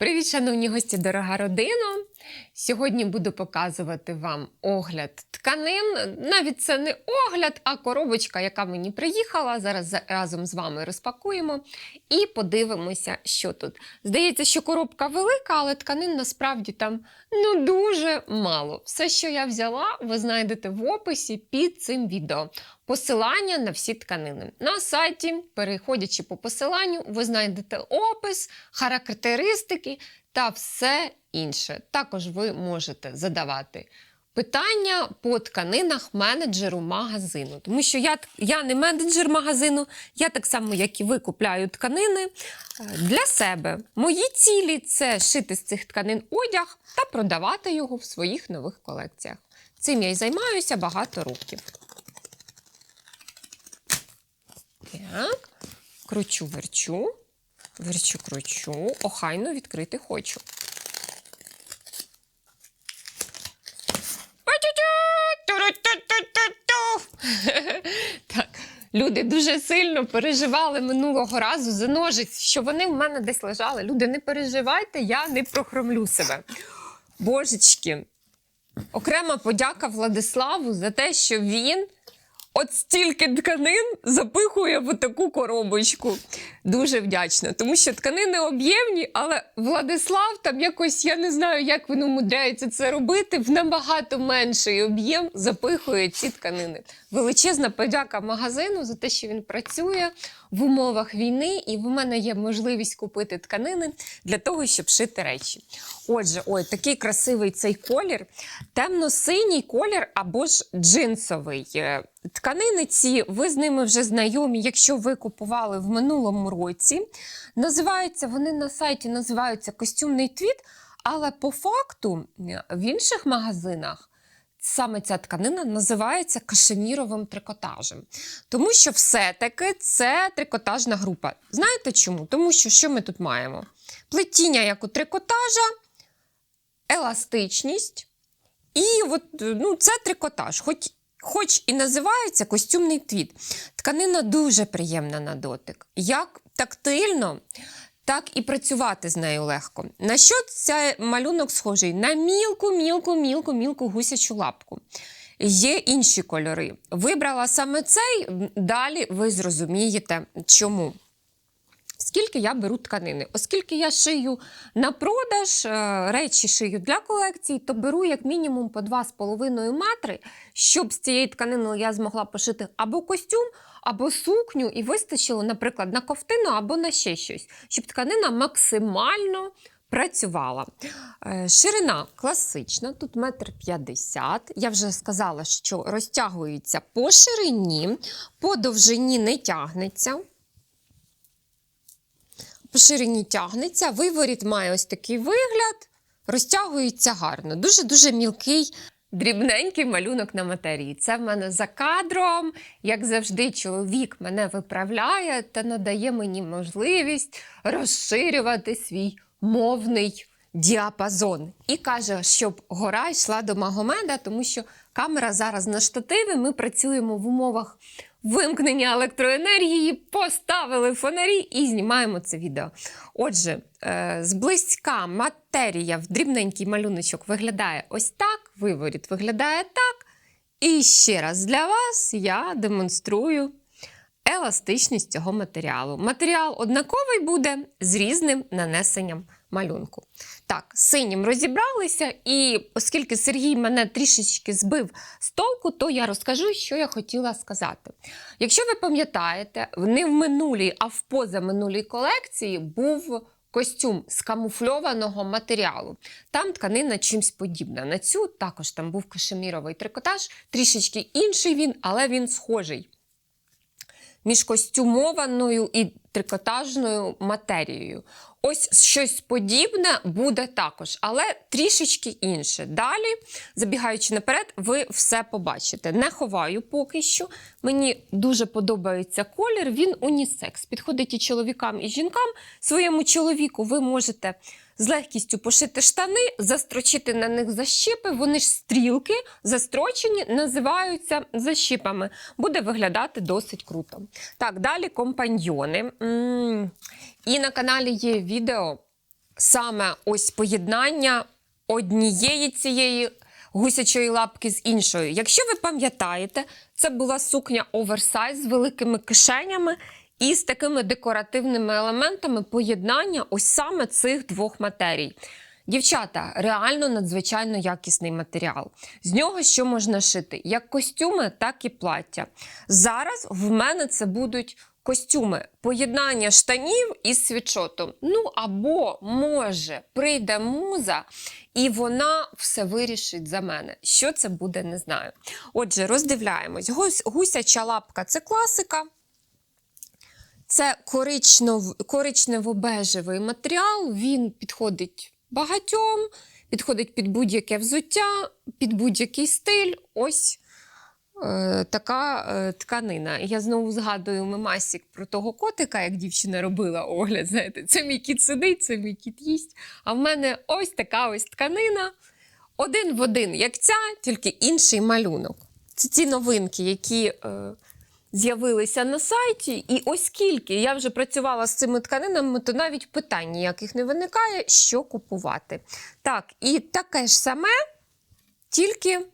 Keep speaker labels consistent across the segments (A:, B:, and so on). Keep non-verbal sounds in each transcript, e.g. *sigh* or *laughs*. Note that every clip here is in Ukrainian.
A: Привіт, шановні гості, дорога родина! Сьогодні буду показувати вам огляд тканин. Навіть це не огляд, а коробочка, яка мені приїхала. Зараз разом з вами розпакуємо і подивимося, що тут. Здається, що коробка велика, але тканин насправді там ну дуже мало. Все, що я взяла, ви знайдете в описі під цим відео. Посилання на всі тканини. На сайті, переходячи по посиланню, ви знайдете опис, характеристики та все інше. Також ви можете задавати питання по тканинах менеджеру магазину. Тому що я, я не менеджер магазину, я так само, як і ви, купляю тканини е, для себе. Мої цілі це шити з цих тканин одяг та продавати його в своїх нових колекціях. Цим я й займаюся багато років. Так, кручу, верчу, верчу, кручу, охайно відкрити хочу. *laughs* Так, люди дуже сильно переживали минулого разу за ножиць, що вони в мене десь лежали. Люди, не переживайте, я не прохромлю себе. Божечки, окрема подяка Владиславу за те, що він от стільки тканин запихує в таку коробочку. Дуже вдячна, тому що тканини об'ємні, але Владислав там якось, я не знаю, як він умудряється це робити, в набагато менший об'єм запихує ці тканини. Величезна подяка магазину за те, що він працює в умовах війни, і в мене є можливість купити тканини для того, щоб шити речі. Отже, ой, такий красивий цей колір, темно-синій колір або ж джинсовий. Е, Тканини ці, ви з ними вже знайомі, якщо ви купували в минулому році. Називаються, вони на сайті називаються костюмний твіт, але по факту е, в інших магазинах саме ця тканина називається кашеміровим трикотажем. Тому що все-таки це трикотажна група. Знаєте чому? Тому що що ми тут маємо? Плетіння як у трикотажа, еластичність. І от, ну, це трикотаж, хоч, хоч і називається костюмний твіт. Тканина дуже приємна на дотик. Як тактильно, так і працювати з нею легко. На що цей малюнок схожий? На мілку, мілку, мілку, мілку гусячу лапку. Є інші кольори. Вибрала саме цей, далі ви зрозумієте, чому. Скільки я беру тканини? Оскільки я шию на продаж, е, речі шию для колекції, то беру як мінімум по 2,5 метри, щоб з цієї тканини я змогла пошити або костюм, або сукню, і вистачило, наприклад, на ковтину або на ще щось, щоб тканина максимально працювала. Е, Ширина класична, тут метр п'ятдесят. Я вже сказала, що розтягується по ширині, по довжині не тягнеться по ширині тягнеться, виворіт має ось такий вигляд, розтягується гарно. Дуже-дуже мілкий, дрібненький малюнок на матерії. Це в мене за кадром. Як завжди, чоловік мене виправляє та надає мені можливість розширювати свій мовний діапазон. І каже, щоб гора йшла до Магомеда, тому що камера зараз на штативі. Ми працюємо в умовах вимкнення електроенергії, поставили фонарі і знімаємо це відео. Отже, е, зблизька матерія в дрібненький малюночок виглядає ось так, виворіт виглядає так. І ще раз для вас я демонструю еластичність цього матеріалу. Матеріал однаковий буде з різним нанесенням малюнку. Так, синім розібралися, і оскільки Сергій мене трішечки збив з толку, то я розкажу, що я хотіла сказати. Якщо ви пам'ятаєте, не в минулій, а в позаминулій колекції був костюм з камуфльованого матеріалу. Там тканина чимсь подібна. На цю також там був кашеміровий трикотаж, трішечки інший він, але він схожий між костюмованою і трикотажною матерією. Ось щось подібне буде також, але трішечки інше. Далі, забігаючи наперед, ви все побачите. Не ховаю поки що. Мені дуже подобається колір, він унісекс. Підходить і чоловікам, і жінкам. Своєму чоловіку ви можете з легкістю пошити штани, застрочити на них защіпи. Вони ж стрілки застрочені, називаються защіпами. Буде виглядати досить круто. Так, далі компаньйони. І на каналі є відео саме ось поєднання однієї цієї гусячої лапки з іншою. Якщо ви пам'ятаєте, це була сукня оверсайз з великими кишенями і з такими декоративними елементами поєднання ось саме цих двох матерій. Дівчата, реально надзвичайно якісний матеріал. З нього що можна шити? Як костюми, так і плаття. Зараз в мене це будуть костюми, поєднання штанів із світшотом. Ну або, може, прийде муза, і вона все вирішить за мене. Що це буде, не знаю. Отже, роздивляємось. Гусяча лапка це класика. Це коричнев, коричнево-бежевий матеріал, він підходить багатьом, підходить під будь-яке взуття, під будь-який стиль. Ось е, така е, тканина. Я знову згадую мемасік про того котика, як дівчина робила огляд. Знаєте, це мій кіт сидить, це мій кіт їсть. А в мене ось така ось тканина. Один в один, як ця, тільки інший малюнок. Це ці новинки, які. Е, з'явилися на сайті, і оскільки я вже працювала з цими тканинами, то навіть питань ніяких не виникає, що купувати. Так, і таке ж саме, тільки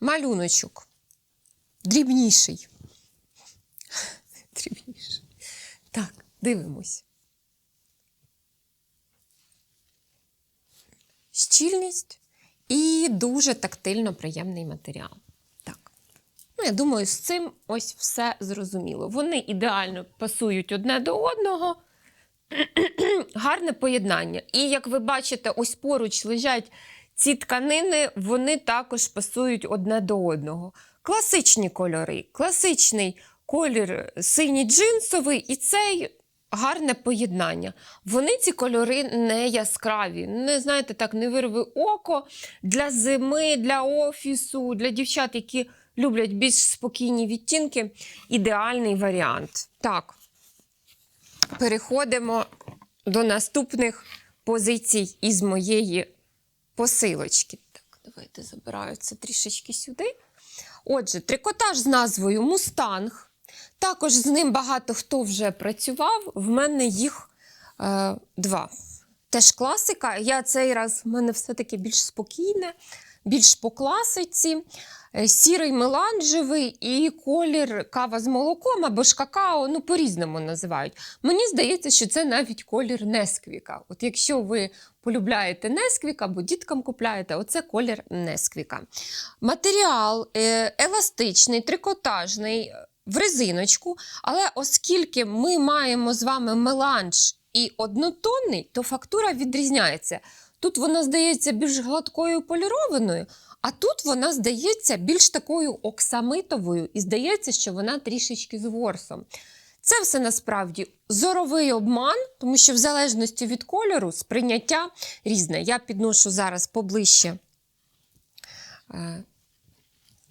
A: малюночок. Дрібніший. Дрібніший. Так, дивимось. Щільність і дуже тактильно приємний матеріал. Ну, я думаю, з цим ось все зрозуміло. Вони ідеально пасують одне до одного. *clears throat* Гарне поєднання. І як ви бачите, ось поруч лежать ці тканини, вони також пасують одне до одного. Класичні кольори, класичний колір синій джинсовий і цей гарне поєднання. Вони ці кольори не яскраві. Не знаєте, так не вирви око для зими, для офісу, для дівчат, які люблять більш спокійні відтінки. Ідеальний варіант. Так, переходимо до наступних позицій із моєї посилочки. Так, давайте забираю це трішечки сюди. Отже, трикотаж з назвою Мустанг. Також з ним багато хто вже працював. В мене їх е, два. Теж класика. Я цей раз в мене все-таки більш спокійне, більш по класиці. Е, Сірий меланжевий і колір кава з молоком або ж какао, ну по-різному називають. Мені здається, що це навіть колір Несквіка. От якщо ви полюбляєте Несквік або діткам купляєте, оце колір Несквіка. Матеріал е, еластичний, трикотажний, в резиночку, але оскільки ми маємо з вами меланж і однотонний, то фактура відрізняється. Тут вона здається більш гладкою полірованою, а тут вона здається більш такою оксамитовою, і здається, що вона трішечки з ворсом. Це все насправді зоровий обман, тому що в залежності від кольору сприйняття різне. Я підношу зараз поближче е,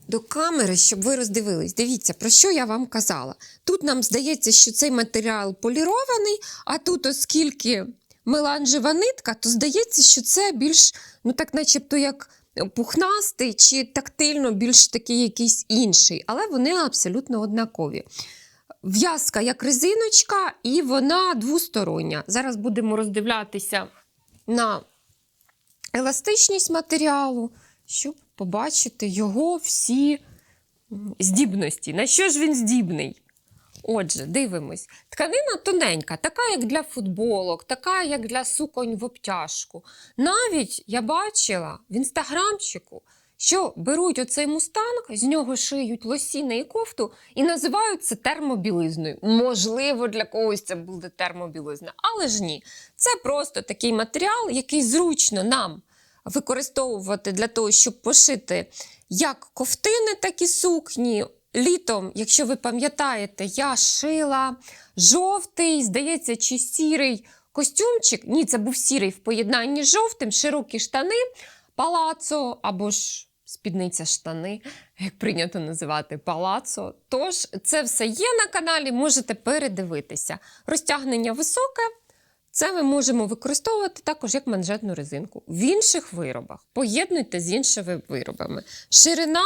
A: до камери, щоб ви роздивились. Дивіться, про що я вам казала. Тут нам здається, що цей матеріал полірований, а тут, оскільки меланжева нитка, то здається, що це більш, ну так, начебто, як пухнастий чи тактильно більш такий якийсь інший, але вони абсолютно однакові. В'язка як резиночка, і вона двостороння. Зараз будемо роздивлятися на еластичність матеріалу, щоб побачити його всі здібності. На що ж він здібний? Отже, дивимось. Тканина тоненька, така, як для футболок, така, як для суконь в обтяжку. Навіть я бачила в інстаграмчику, що беруть оцей мустанг, з нього шиють лосіни і кофту і називають це термобілизною. Можливо, для когось це буде термобілизна, але ж ні. Це просто такий матеріал, який зручно нам використовувати для того, щоб пошити як ковтини, так і сукні. Літом, якщо ви пам'ятаєте, я шила жовтий, здається, чи сірий костюмчик. Ні, це був сірий в поєднанні з жовтим, широкі штани, палацо або ж спідниця штани, як прийнято називати палацо. Тож це все є на каналі, можете передивитися. Розтягнення високе. Це ми можемо використовувати також як манжетну резинку. В інших виробах поєднуйте з іншими виробами. Ширина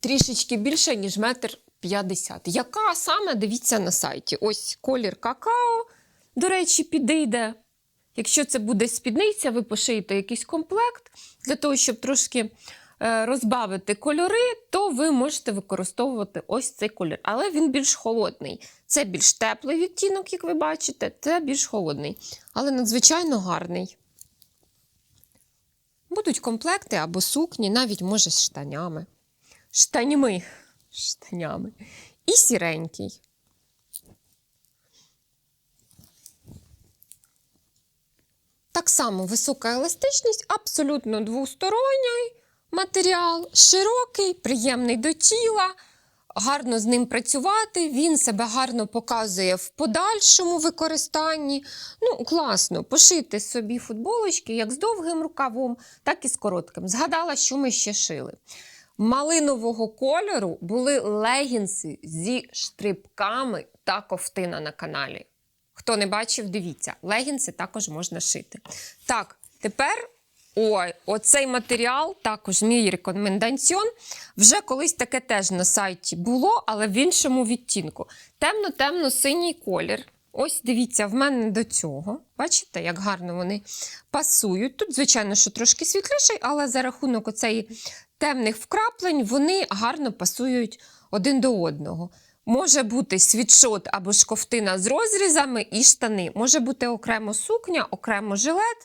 A: трішечки більше, ніж метр п'ятдесят. Яка саме дивіться на сайті? Ось колір какао, до речі, підійде. Якщо це буде спідниця, ви пошиєте якийсь комплект для того, щоб трошки розбавити кольори, то ви можете використовувати ось цей колір. Але він більш холодний. Це більш теплий відтінок, як ви бачите, це більш холодний, але надзвичайно гарний. Будуть комплекти або сукні, навіть може з штанями. Штанями. Штанями. І сіренький. Так само висока еластичність, абсолютно двосторонній матеріал, широкий, приємний до тіла, гарно з ним працювати. Він себе гарно показує в подальшому використанні. Ну, класно, пошити собі футболочки як з довгим рукавом, так і з коротким. Згадала, що ми ще шили. Малинового кольору були легінси зі штрибками та ковтина на каналі. Хто не бачив, дивіться, легінси також можна шити. Так, тепер ой, оцей матеріал, також мій рекомендаціон. Вже колись таке теж на сайті було, але в іншому відтінку. Темно-темно-синій колір. Ось дивіться, в мене до цього. Бачите, як гарно вони пасують. Тут, звичайно, що трошки світліший, але за рахунок оцеї темних вкраплень вони гарно пасують один до одного. Може бути світшот або ж ковтина з розрізами і штани. Може бути окремо сукня, окремо жилет,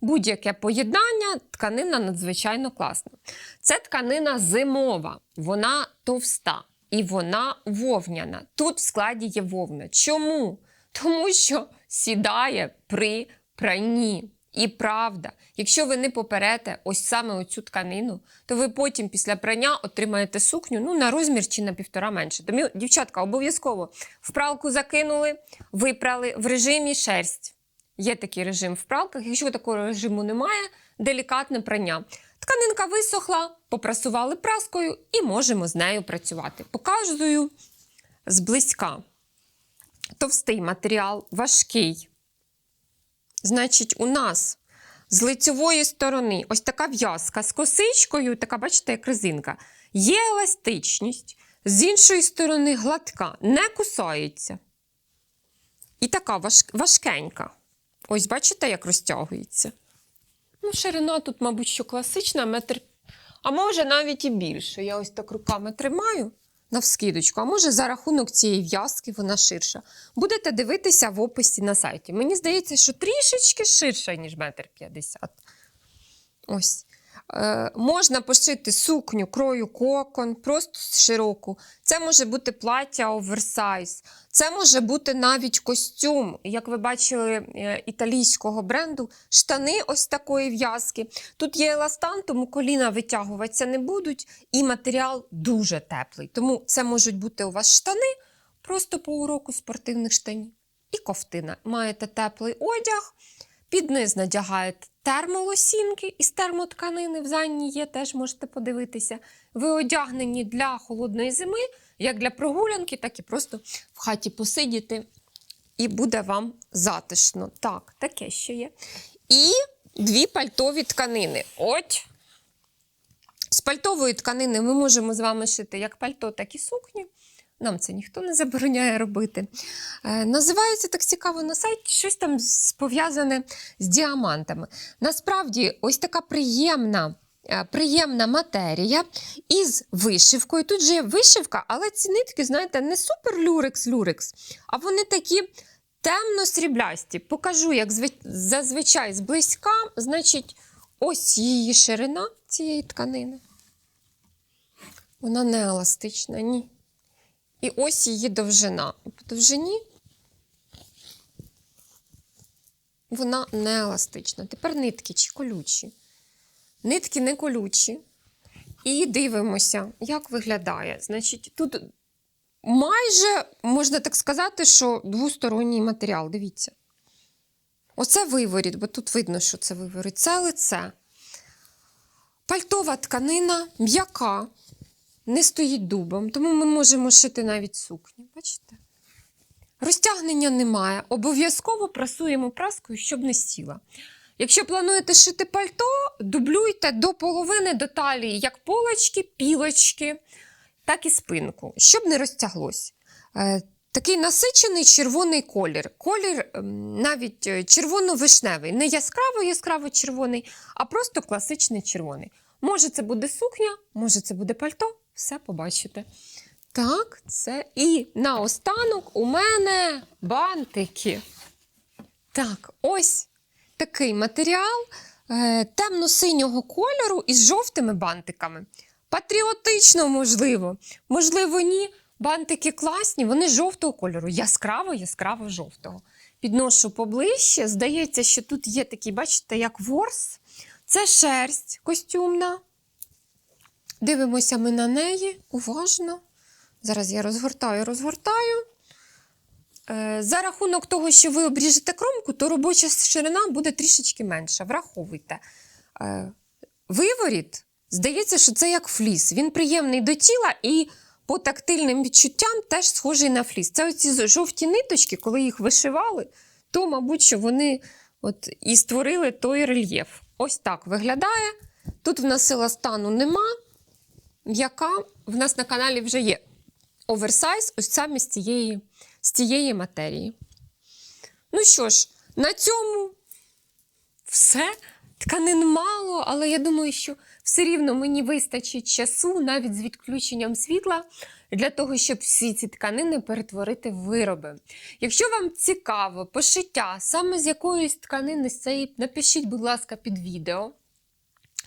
A: будь-яке поєднання, тканина надзвичайно класна. Це тканина зимова, вона товста і вона вовняна. Тут в складі є вовна. Чому? Тому що сідає при пранні. І правда, якщо ви не поперете ось саме оцю тканину, то ви потім після прання отримаєте сукню ну, на розмір чи на півтора менше. Тому, дівчатка, обов'язково в пралку закинули, випрали в режимі шерсть. Є такий режим в пралках. Якщо такого режиму немає, делікатне прання. Тканинка висохла, попрасували праскою і можемо з нею працювати. Показую зблизька. Товстий матеріал, важкий. Значить, у нас з лицьової сторони ось така в'язка з косичкою, така, бачите, як резинка. Є еластичність, з іншої сторони гладка, не кусається. І така важ... важкенька. Ось бачите, як розтягується. Ну, ширина тут, мабуть, що класична, метр. А може навіть і більше. Я ось так руками тримаю навскидочку, а може за рахунок цієї в'язки вона ширша. Будете дивитися в описі на сайті. Мені здається, що трішечки ширша, ніж метр п'ятдесят. Ось. Е, можна пошити сукню, крою кокон, просто широку. Це може бути плаття оверсайз. Це може бути навіть костюм, як ви бачили, е, італійського бренду, штани ось такої в'язки. Тут є еластан, тому коліна витягуватися не будуть, і матеріал дуже теплий. Тому це можуть бути у вас штани просто по уроку спортивних штанів. І ковтина. Маєте теплий одяг, під низ надягаєте термолосінки із термотканини. В Занні є, теж можете подивитися. Ви одягнені для холодної зими, як для прогулянки, так і просто в хаті посидіти, і буде вам затишно. Так, таке ще є. І дві пальтові тканини. От. З пальтової тканини ми можемо з вами шити як пальто, так і сукні. Нам це ніхто не забороняє робити. Е, називається так цікаво на сайті щось там пов'язане з діамантами. Насправді, ось така приємна. е, Приємна матерія із вишивкою. Тут же є вишивка, але ці нитки, знаєте, не супер люрекс-люрекс, а вони такі темно-сріблясті. Покажу, як зазвичай зблизька. Значить, ось її ширина цієї тканини. Вона не еластична, ні. І ось її довжина. По довжині вона не еластична. Тепер нитки чи колючі. Нитки не колючі. І дивимося, як виглядає. Значить, тут майже, можна так сказати, що двосторонній матеріал. Дивіться. Оце виворіт, бо тут видно, що це виворіт. Це лице. Пальтова тканина м'яка, не стоїть дубом, тому ми можемо шити навіть сукні. Бачите? Розтягнення немає. Обов'язково прасуємо праскою, щоб не сіла. Якщо плануєте шити пальто, дублюйте до половини до талії як полочки, пілочки, так і спинку, щоб не розтяглось. Е, Такий насичений червоний колір. Колір ем, навіть е, червоно-вишневий, не яскраво яскраво червоний, а просто класичний червоний. Може, це буде сукня, може, це буде пальто, все побачите. Так, це і наостанок у мене бантики. Так, ось такий матеріал е, темно-синього кольору із жовтими бантиками. Патріотично, можливо, можливо, ні. Бантики класні, вони жовтого кольору, яскраво, яскраво жовтого. Підношу поближче. Здається, що тут є такий, бачите, як ворс. Це шерсть костюмна. Дивимося ми на неї уважно. Зараз я розгортаю, розгортаю. Е, За рахунок того, що ви обріжете кромку, то робоча ширина буде трішечки менша. Враховуйте. Е, Виворіт, здається, що це як фліс. Він приємний до тіла і по тактильним відчуттям теж схожий на фліс. Це оці жовті ниточки, коли їх вишивали, то, мабуть, що вони от і створили той рельєф. Ось так виглядає. Тут в нас сила стану нема, яка в нас на каналі вже є оверсайз, ось саме з цієї, з цієї матерії. Ну що ж, на цьому все. Тканин мало, але я думаю, що все рівно мені вистачить часу, навіть з відключенням світла, для того, щоб всі ці тканини перетворити в вироби. Якщо вам цікаво пошиття саме з якоїсь тканини напишіть, будь ласка, під відео.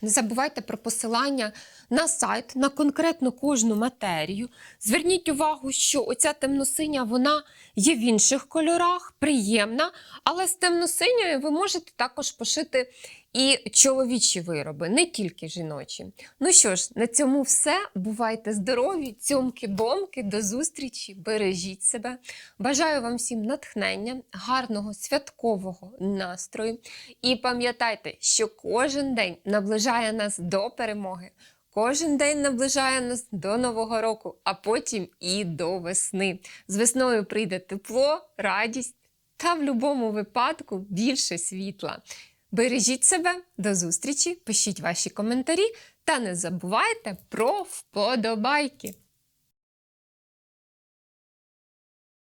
A: Не забувайте про посилання на сайт, на конкретно кожну матерію. Зверніть увагу, що оця темносиня вона є в інших кольорах, приємна, але з темносиньою ви можете також пошити і чоловічі вироби, не тільки жіночі. Ну що ж, на цьому все. Бувайте здорові, цьомки-бомки, до зустрічі, бережіть себе. Бажаю вам всім натхнення, гарного святкового настрою. І пам'ятайте, що кожен день наближає нас до перемоги. Кожен день наближає нас до Нового року, а потім і до весни. З весною прийде тепло, радість та в будь-якому випадку більше світла. Бережіть себе, до зустрічі, пишіть ваші коментарі та не забувайте про вподобайки.